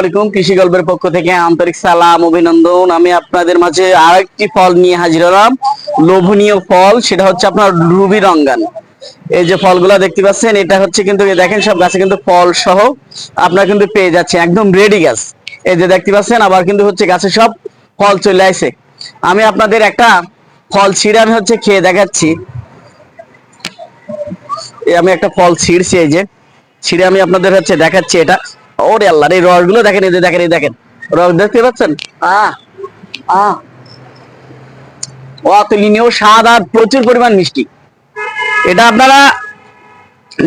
আলাইকুম কৃষি গল্পের পক্ষ থেকে আন্তরিক সালাম, অভিনন্দন। আমি আপনাদের মাঝে আরেকটি ফল নিয়ে হাজির হলাম। লোভনীয় ফল, সেটা হচ্ছে আপনার রুবি রঙ্গান। এই যে ফলগুলা দেখতে পাচ্ছেন, এটা হচ্ছে কিন্তু দেখেন সব গাছে কিন্তু ফল সহ আপনারা কিন্তু পেয়ে যাচ্ছেন, একদম রেডি গাছ। এই যে দেখতে পাচ্ছেন, আবার কিন্তু হচ্ছে গাছে সব ফল চলে আসে। আমি আপনাদের একটা ফল ছিঁড়ে আমি হচ্ছে খেয়ে দেখাচ্ছি। আমি একটা ফল ছিঁড়ছি, এই যে। ছিঁড়ে আমি আপনাদের হচ্ছে দেখাচ্ছি এটা। ওরে আল্লাহ এই রসগুলো দেখেন এই দেখেন এই দেখেন। দেখতে পাচ্ছেন? আহ আহ অতুলনীয় স্বাদ আর প্রচুর পরিমাণ মিষ্টি। এটা আপনারা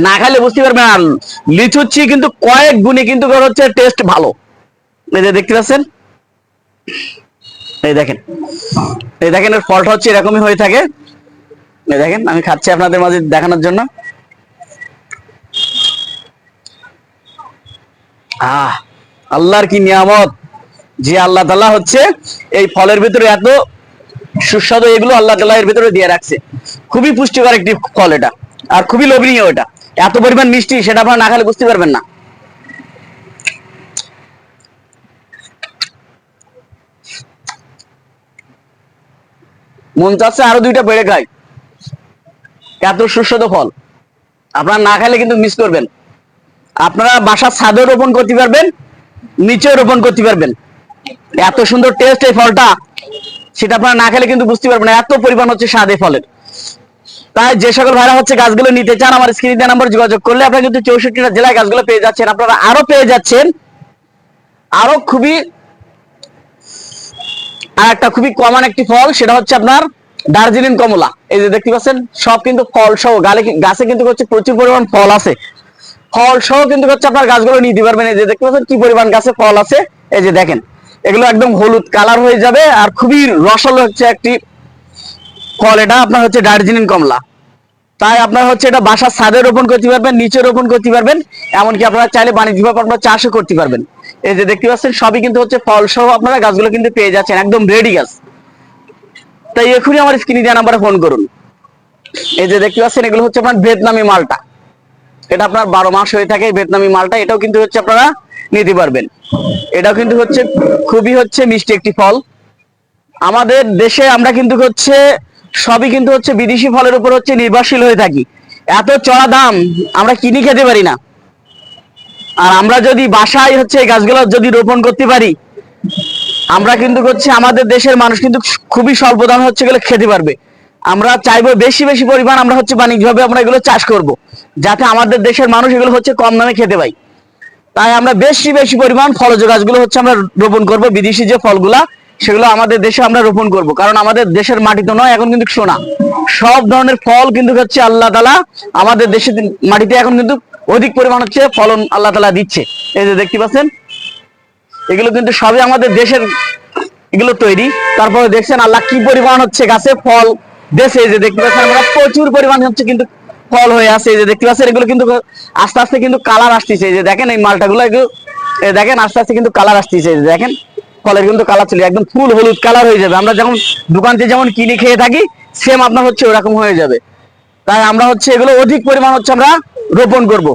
না খাইলে বুঝতে পারবেন আর লিচুচ্ছি কিন্তু কয়েক গুণে কিন্তু হচ্ছে টেস্ট ভালো। এই যে দেখতে পাচ্ছেন? এই দেখেন। এই দেখেন এর ফলটা হচ্ছে এরকমই হয়ে থাকে। এই দেখেন আমি খাচ্ছি আপনাদের মাঝে দেখানোর জন্য। আহ, আল্লাহর কি নিয়ামত? যে আল্লাহ তাআলা হচ্ছে এই ফলের ভিতরে এত সুস্বাদু এগুলো আল্লাহ তাআলা এর ভিতরে দিয়ে রাখছে। খুবই পুষ্টিকর একটি ফল এটা, আর খুবই লোভনীয় এটা। এত পরিমাণ মিষ্টি সেটা আপনারা না খেলে বুঝতে পারবেন না। মন চাচ্ছে আরও দুইটা বেড়ে খাই। এত সুস্বাদু ফল। আপনারা না খেলে কিন্তু মিস করবেন। আপনারা বাসার ছাদেও রোপণ করতে পারবেন নিচেও রোপণ করতে পারবেন। এত সুন্দর টেস্ট এই ফলটা, সেটা আপনারা না খেলে কিন্তু বুঝতে পারবেন এত পরিমাণ হচ্ছে স্বাদ ফলের। তাই যে সকল ভাইরা হচ্ছে গাছগুলো নিতে চান, আমার স্ক্রিন নাম্বার যোগাযোগ করলে আপনারা কিন্তু চৌষট্টিটা জেলায় গাছগুলো পেয়ে যাচ্ছেন, আপনারা আরও পেয়ে যাচ্ছেন। আরও খুবই, আর একটা খুবই কমন একটি ফল, সেটা হচ্ছে আপনার দার্জিলিং কমলা। এই যে দেখতে পাচ্ছেন, সব কিন্তু ফল সহ, গালে গাছে কিন্তু হচ্ছে প্রচুর পরিমাণ ফল আছে। ফল সহ কিন্তু হচ্ছে আপনার গাছগুলো নিতে পারবেন। এই যে দেখতে পাচ্ছেন কি পরিমাণ গাছে ফল আছে। এই যে দেখেন, এগুলো একদম হলুদ কালার হয়ে যাবে আর খুবই রসালো হচ্ছে একটি ফল। এটা আপনার হচ্ছে দার্জিলিং কমলা। তাই আপনার হচ্ছে এটা বাসার ছাদে রোপণ করতে পারবেন, নিচে রোপণ করতে পারবেন, এমনকি আপনারা চাইলে বাণিজ্যিকভাবে আপনারা চাষও করতে পারবেন। এই যে দেখতে পাচ্ছেন, সবই কিন্তু হচ্ছে ফল সহ আপনারা গাছগুলো কিন্তু পেয়ে যাচ্ছেন, একদম রেডি গাছ। তাই এখনই আমার স্ক্রিনে দেওয়া নাম্বারে ফোন করুন। এই যে দেখতে পাচ্ছেন, এগুলো হচ্ছে আপনার ভিয়েতনামি মালটা। এটা আপনার বারো মাস হয়ে থাকে ভিয়েতনামি মালটা, এটাও কিন্তু হচ্ছে আপনারা নিতে পারবেন। এটাও কিন্তু হচ্ছে, খুবই হচ্ছে মিষ্টি একটি ফল। আমাদের দেশে আমরা কিন্তু হচ্ছে, সবই কিন্তু হচ্ছে বিদেশি ফলের উপর হচ্ছে নির্ভরশীল হয়ে থাকি। এত চড়া দাম, আমরা কিনি খেতে পারি না। আর আমরা যদি বাসায় হচ্ছে এই গাছগুলো যদি রোপণ করতে পারি, আমরা কিন্তু হচ্ছে আমাদের দেশের মানুষ কিন্তু খুবই স্বল্প দামে হচ্ছে গেলে খেতে পারবে। আমরা চাইব বেশি বেশি পরিমাণ আমরা হচ্ছে বাণিজ্যিকভাবে আমরা এগুলো চাষ করব, যাতে আমাদের দেশের মানুষ এগুলো হচ্ছে কম দামে খেতে পাই তাই আমরা বেশি বেশি পরিমাণ ফলজ গাছগুলো হচ্ছে আমরা রোপণ করব, বিদেশি যে ফলগুলা, সেগুলো আমাদের দেশে আমরা রোপণ করব। কারণ আমাদের দেশের মাটি তো নয়, এখন কিন্তু সোনা। সব ধরনের ফল কিন্তু হচ্ছে আল্লাহ তালা আমাদের দেশের মাটিতে এখন কিন্তু অধিক পরিমাণ হচ্ছে ফলন আল্লাহ তালা দিচ্ছে। এই যে দেখতে পাচ্ছেন, এগুলো কিন্তু সবই আমাদের দেশের এগুলো তৈরি। তারপরে দেখছেন আল্লাহ কি পরিমাণ হচ্ছে গাছে ফল দেশে যে দেখতে পাচ্ছেন আমরা প্রচুর পরিমাণ হচ্ছে কিন্তু ফল হয়ে আছে, এই যে দেখতে পাচ্ছেন, এগুলো কিন্তু আস্তে আস্তে কিন্তু কালার আসতেছে, এই যে দেখেন এই মালটাগুলো এগুলো দেখেন আস্তে আস্তে কিন্তু কালার আসতেছে, এই যে দেখেন, ফলের কিন্তু কালার চলে, একদম ফুল হলুদ কালার হয়ে যাবে। আমরা যখন দোকান থেকে যেমন কিনে খেয়ে থাকি সেম আপনার হচ্ছে ওরকম হয়ে যাবে। তাই আমরা হচ্ছে এগুলো অধিক পরিমাণ হচ্ছে আমরা রোপণ করব।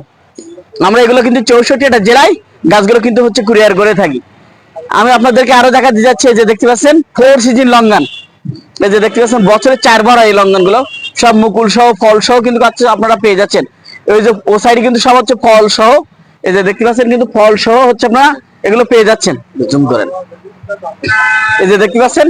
আমরা এগুলো কিন্তু চৌষট্টিটা জেলায় গাছগুলো কিন্তু হচ্ছে কুরিয়ার করে থাকি। আমি আপনাদেরকে আরও দেখাতে যাচ্ছি, এই যে দেখতে পাচ্ছেন ফোর সিজন লঙ্গান। এই যে দেখতে পাচ্ছেন বছরে চারবার হয় এই লঙ্ঘনগুলো সব মুকুল সহ ফল সহ কিন্তু আপনারা পেয়ে যাচ্ছেন। ওই যে ও সাইডে কিন্তু সব হচ্ছে ফল সহ। এই যে দেখতে পাচ্ছেন কিন্তু ফল সহ হচ্ছে আপনারা এগুলো পেয়ে যাচ্ছেন। জুম করেন। এই যে দেখতে পাচ্ছেন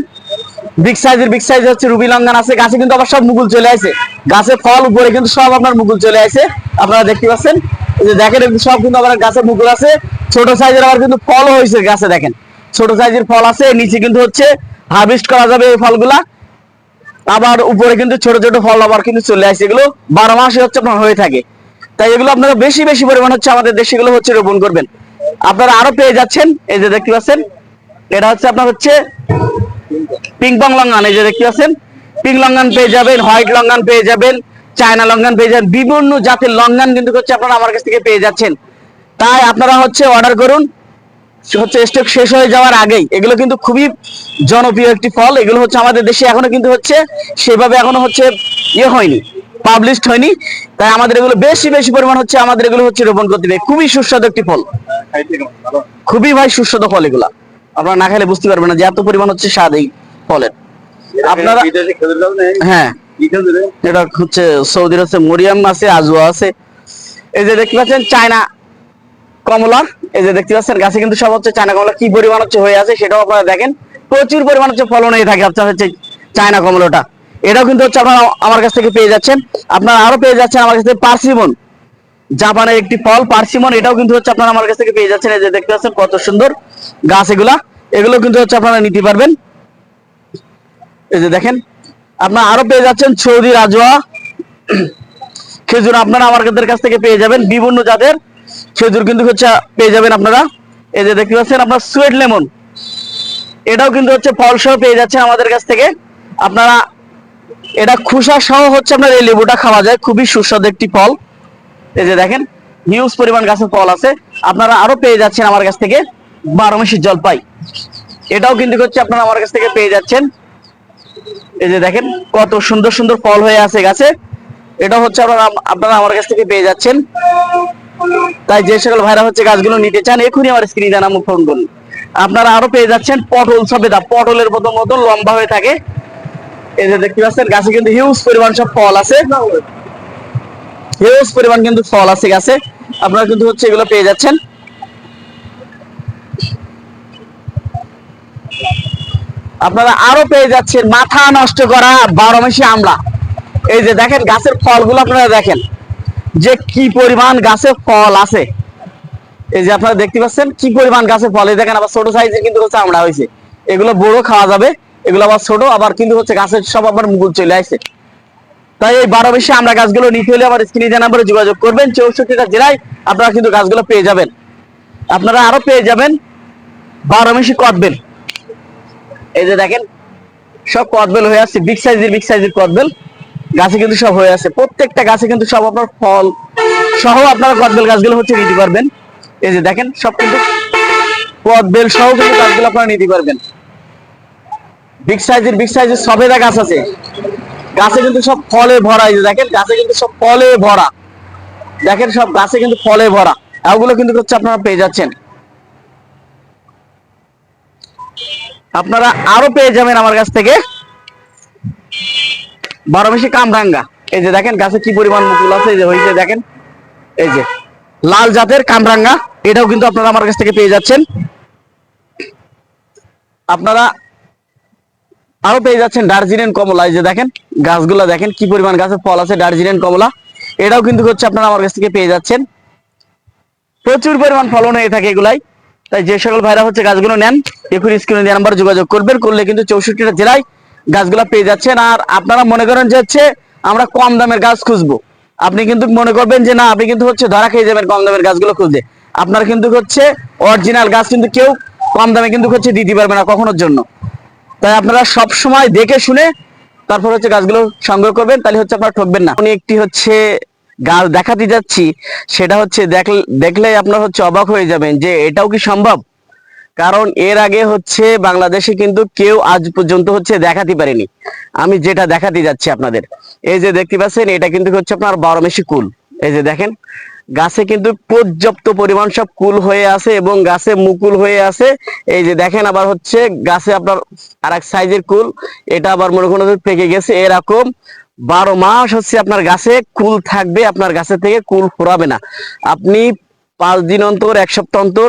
বিগ সাইজের বিগ সাইজ হচ্ছে রুবি লঙ্ঘন আছে। গাছে কিন্তু আবার সব মুকুল চলে আসে। গাছে ফল উপরে কিন্তু সব আপনার মুকুল চলে আসে। আপনারা দেখতে পাচ্ছেন এই যে দেখেন সব কিন্তু আবার গাছে মুকুল আছে। ছোট সাইজের আবার কিন্তু ফলও হয়েছে গাছে দেখেন। ছোট সাইজের ফল আছে নিচে কিন্তু হচ্ছে হারভেস্ট করা যাবে এই ফলগুলা। আবার উপরে কিন্তু ছোট ছোট ফল আবার কিন্তু চলে আসে, এগুলো বারো মাসে হচ্ছে আপনার হয়ে থাকে। তাই এগুলো আপনারা বেশি বেশি পরিমাণ হচ্ছে আমাদের দেশে এগুলো হচ্ছে রোপণ করবেন। আপনারা আরও পেয়ে যাচ্ছেন, এই যে দেখতে পাচ্ছেন, এটা হচ্ছে আপনার হচ্ছে পিংপং লঙ্গান, এই যে দেখতে পাচ্ছেন, পিং লঙ্গান পেয়ে যাবেন, হোয়াইট লঙ্গান পেয়ে যাবেন, চায়না লঙ্গান পেয়ে যাবেন, বিভিন্ন জাতের লঙ্গান কিন্তু হচ্ছে আপনারা আমার কাছ থেকে পেয়ে যাচ্ছেন। তাই আপনারা হচ্ছে অর্ডার করুন হচ্ছে স্টক শেষ হয়ে যাওয়ার আগেই। এগুলো কিন্তু খুবই জনপ্রিয় একটি ফল। এগুলো হচ্ছে আমাদের দেশে এখনও কিন্তু হচ্ছে সেভাবে এখনও হচ্ছে ইয়ে হয়নি পাবলিশড হয়নি। তাই আমাদের এগুলো বেশি বেশি পরিমাণ হচ্ছে আমাদের এগুলো হচ্ছে রোপণ করতে হবে। খুবই সুস্বাদু একটি ফল। খুবই ভাই সুস্বাদু ফল এগুলা। আপনারা না খেলে বুঝতে পারবেন না যে এত পরিমাণ হচ্ছে স্বাদ এই ফলের। আপনারা হ্যাঁ? এটা হচ্ছে সৌদির হচ্ছে মরিয়াম আছে আজুয়া আছে। এই যে দেখতে পাচ্ছেন, চায়না কমলা। এই যে দেখতে পাচ্ছেন, গাছে কিন্তু সব হচ্ছে চায়না কমলা কি পরিমাণ হচ্ছে হয়ে আছে সেটাও আপনারা দেখেন। প্রচুর পরিমাণ হচ্ছে ফলন হয়ে থাকে, আপনার হচ্ছে চায়না কমলাটা। এটাও কিন্তু হচ্ছে আপনারা আমার কাছ থেকে পেয়ে যাচ্ছেন। আপনারা আরও পেয়ে যাচ্ছেন আমার কাছ পার্সিমন। জাপানের একটি ফল, পার্সিমন, এটাও কিন্তু হচ্ছে আপনারা আমার কাছ থেকে পেয়ে যাচ্ছেন। এই যে দেখতে পাচ্ছেন, কত সুন্দর গাছ এগুলা। এগুলো কিন্তু হচ্ছে আপনারা নিতে পারবেন। এই যে দেখেন, আপনারা আরও পেয়ে যাচ্ছেন সৌদি রাজোয়া খেজুর আপনারা আমাদের কাছ থেকে পেয়ে যাবেন। বিভিন্ন জাতের খেজুর কিন্তু হচ্ছে পেয়ে যাবেন আপনারা। এই যে দেখতে পাচ্ছেন আপনার সুয়েট লেমন এটাও কিন্তু হচ্ছে ফল সহ পেয়ে যাচ্ছেন আমাদের কাছ থেকে। আপনারা এটা খুসা সহ হচ্ছে আপনার এই লেবুটা খাওয়া যায়। খুবই সুস্বাদু একটি ফল। এই যে দেখেন হিউজ পরিমাণ গাছের ফল আছে। আপনারা আরও পেয়ে যাচ্ছেন আমার কাছ থেকে বারো মাসি জলপাই। এটাও কিন্তু হচ্ছে আপনারা আমার কাছ থেকে পেয়ে যাচ্ছেন। এই যে দেখেন, কত সুন্দর সুন্দর ফল হয়ে আছে গাছে। এটা হচ্ছে আপনারা আপনারা আমার কাছ থেকে পেয়ে যাচ্ছেন। তাই যে সকল ভাইরা হচ্ছে গাছগুলো নিতে চান, এখনই আমার স্ক্রিনে জানা ফোন করুন। আপনারা আরও পেয়ে যাচ্ছেন পটল সবেদা। পটলের মতো মতো লম্বা হয়ে থাকে। এই যে দেখতে পাচ্ছেন, গাছে কিন্তু হিউজ পরিমাণ সব ফল আছে। হিউজ পরিমাণ কিন্তু ফল আছে গাছে। আপনারা কিন্তু হচ্ছে এগুলো পেয়ে যাচ্ছেন। আপনারা আরও পেয়ে যাচ্ছেন। মাথা নষ্ট করা বারো মাসি আমলা। এই যে দেখেন, গাছের ফলগুলো আপনারা দেখেন। যে কি পরিমাণ গাছে ফল আছে। এই যে আপনারা দেখতে পাচ্ছেন, কি পরিমাণ গাছে ফল। দেখেন আবার ছোট সাইজের কিন্তু হচ্ছে আমড়া হয়েছে। এগুলো বড় খাওয়া যাবে, এগুলো আবার ছোট, আবার কিন্তু হচ্ছে গাছের সব আবার মুকুল চলে আসছে তাই এই বারো বেশি আমরা গাছগুলো নিতে হলে আমার স্ক্রিনে দেওয়া নাম্বারে যোগাযোগ করবেন, চৌষট্টিটা জেলায় আপনারা কিন্তু গাছগুলো পেয়ে যাবেন। আপনারা আরও পেয়ে যাবেন, বারো মেশি কটবেল এই যে দেখেন, সব কদবেল হয়ে আছে বিগ সাইজের বিগ সাইজের কদবেল। গাছে কিন্তু সব হয়ে আছে। প্রত্যেকটা গাছে কিন্তু সব আপনার ফল সহ আপনারা কদবেল গাছগুলো হচ্ছে নিতে পারবেন। এই যে দেখেন, সব কিন্তু কদবেল সহ কিন্তু গাছগুলো আপনারা নিতে পারবেন। বিগ সাইজের বিগ সাইজের সবেদা গাছ আছে। গাছে কিন্তু সব ফলে ভরা, এই যে দেখেন, গাছে কিন্তু সব ফলে ভরা। দেখেন, সব গাছে কিন্তু ফলে ভরা। এগুলো কিন্তু হচ্ছে আপনারা পেয়ে যাচ্ছেন। আপনারা আরও পেয়ে যাবেন আমার কাছ থেকে। বারো মাসি কামরাঙ্গা। এই যে দেখেন গাছে কি পরিমাণ মুকুল আছে, এই যে হয়েছে, দেখেন। এই যে লাল জাতের কামরাঙ্গা, এটাও কিন্তু আপনারা আমার কাছ থেকে পেয়ে যাচ্ছেন। আপনারা আরও পেয়ে যাচ্ছেন দার্জিলিং কমলা, এই যে দেখেন, গাছগুলো দেখেন কি পরিমাণ গাছের ফল আছে, দার্জিলিং কমলা। এটাও কিন্তু হচ্ছে আপনারা আমার কাছ থেকে পেয়ে যাচ্ছেন। প্রচুর পরিমাণ ফলন হয়ে থাকে এগুলাই। তাই যে সকল ভাইরা হচ্ছে গাছগুলো নেন এখন স্ক্রিনে দেওয়া নাম্বার যোগাযোগ করবেন, করলে কিন্তু চৌষট্টিটা জেলায় গাছগুলো পেয়ে যাচ্ছেন। আর আপনারা মনে করেন যে হচ্ছে আমরা কম দামের গাছ খুঁজবো। আপনি কিন্তু মনে করবেন যে না, আপনি কিন্তু হচ্ছে ধরা খেয়ে যাবেন কম দামের গাছগুলো খুঁজে আপনার কিন্তু হচ্ছে অরিজিনাল গাছ কিন্তু কেউ কম দামে কিন্তু হচ্ছে দিতে পারবে না কখনোর জন্য। তাই আপনারা সব সময় দেখে শুনে তারপর হচ্ছে গাছগুলো সংগ্রহ করবেন, তাহলে হচ্ছে আপনারা ঠকবেন না। উনি একটি হচ্ছে গাছ দেখাতে যাচ্ছি, সেটা হচ্ছে দেখলে আপনার হচ্ছে অবাক হয়ে যাবেন যে এটাও কি সম্ভব? কারণ এর আগে হচ্ছে বাংলাদেশে কিন্তু কেউ আজ পর্যন্ত হচ্ছে দেখাতে পারেনি। আমি যেটা দেখাতে যাচ্ছি আপনাদের। এই যে দেখতে পাচ্ছেন, এটা কিন্তু হচ্ছে আপনার বারো মেশি কুল। এই যে দেখেন, গাছে কিন্তু পর্যাপ্ত পরিমাণ সব কুল হয়ে আছে এবং গাছে মুকুল হয়ে আছে। এই যে দেখেন আবার হচ্ছে গাছে আপনার আর এক সাইজের কুল। এটা আবার মনে করেন পেকে গেছে। এরকম বারো মাস হচ্ছে আপনার গাছে কুল থাকবে, আপনার গাছে থেকে কুল ফুরাবে না। আপনি পাঁচ দিন অন্তর, এক সপ্তাহ অন্তর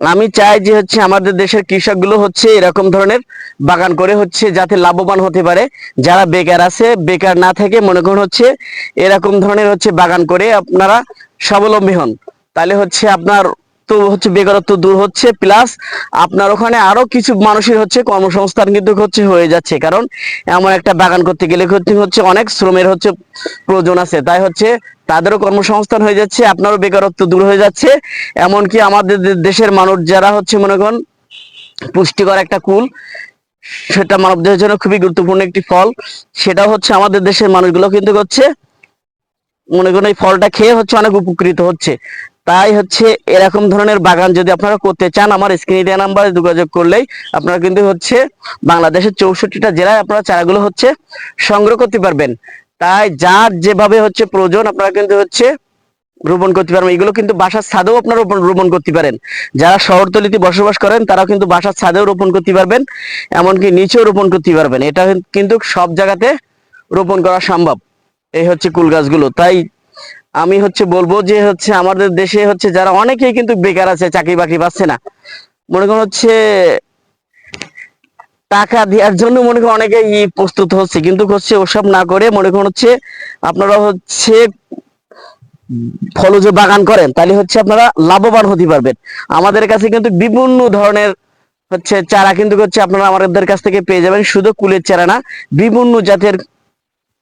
আমি চাই যে হচ্ছে আমাদের দেশের কৃষকগুলো হচ্ছে এরকম ধরনের বাগান করে হচ্ছে যাতে লাভবান হতে পারে। যারা বেকার আছে, বেকার না থেকে মনে করুন হচ্ছে এরকম ধরনের হচ্ছে বাগান করে আপনারা স্বাবলম্বী হন। তাহলে হচ্ছে আপনার তো হচ্ছে বেকারত্ব দূর হচ্ছে প্লাস আপনার ওখানে আরও কিছু মানুষের হচ্ছে কর্মসংস্থান কিন্তু হচ্ছে হয়ে যাচ্ছে। কারণ এমন একটা বাগান করতে গেলে হচ্ছে হচ্ছে অনেক শ্রমের হচ্ছে প্রয়োজন আছে। তাই হচ্ছে তাদেরও কর্মসংস্থান হয়ে যাচ্ছে, আপনারও বেকারত্ব দূর হয়ে যাচ্ছে। এমনকি আমাদের দেশের মানুষ যারা হচ্ছে মনে করেন পুষ্টিকর একটা কুল, সেটা মানব দেহের জন্য খুবই গুরুত্বপূর্ণ একটি ফল। সেটা হচ্ছে আমাদের দেশের মানুষগুলো কিন্তু হচ্ছে মনে করেন এই ফলটা খেয়ে হচ্ছে অনেক উপকৃত হচ্ছে। তাই হচ্ছে এরকম ধরনের বাগান যদি আপনারা করতে চান, আমার স্ক্রিনে দেওয়া নাম্বারে যোগাযোগ করলেই আপনারা কিন্তু হচ্ছে বাংলাদেশের চৌষট্টিটা জেলায় আপনারা চারাগুলো হচ্ছে সংগ্রহ করতে পারবেন। তাই যার যেভাবে হচ্ছে প্রয়োজন, আপনারা কিন্তু হচ্ছে রোপণ করতে পারবেন। এগুলো কিন্তু বাসার ছাদেও আপনারা রোপণ- করতে পারেন। যারা শহরতলিতে বসবাস করেন, তারাও কিন্তু বাসার ছাদেও রোপণ করতে পারবেন, এমনকি নিচেও রোপণ করতে পারবেন। এটা কিন্তু সব জায়গাতে রোপণ করা সম্ভব। এই হচ্ছে কুল গাছগুলো। তাই আমি হচ্ছে বলব যে হচ্ছে আমাদের দেশে হচ্ছে যারা অনেকেই কিন্তু বেকার আছে চাকরি বাকরি পাচ্ছে না। মনে করুন হচ্ছে টাকা দেওয়ার জন্য মনে করেন অনেকে প্রস্তুত হচ্ছে, কিন্তু হচ্ছে ওসব না করে মনে করেন হচ্ছে আপনারা হচ্ছে ফলজ বাগান করেন, তাহলে হচ্ছে আপনারা লাভবান হতে পারবেন। আমাদের কাছে কিন্তু বিভিন্ন ধরনের হচ্ছে চারা কিন্তু হচ্ছে আপনারা আমাদের কাছ থেকে পেয়ে যাবেন, শুধু কুলের চারা না, বিভিন্ন জাতের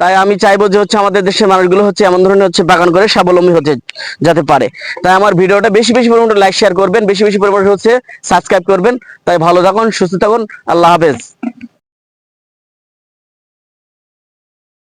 তাই আমি চাইব যে হচ্ছে আমাদের দেশের মানুষগুলো হচ্ছে এমন ধরনের হচ্ছে বাগান করে স্বাবলম্বী হতে যেতে পারে। তাই আমার ভিডিওটা বেশি বেশি পরিমাণে লাইক শেয়ার করবেন, বেশি বেশি পরিমাণে হচ্ছে সাবস্ক্রাইব করবেন। তাই ভালো থাকুন, সুস্থ থাকুন, আল্লাহ হাফেজ।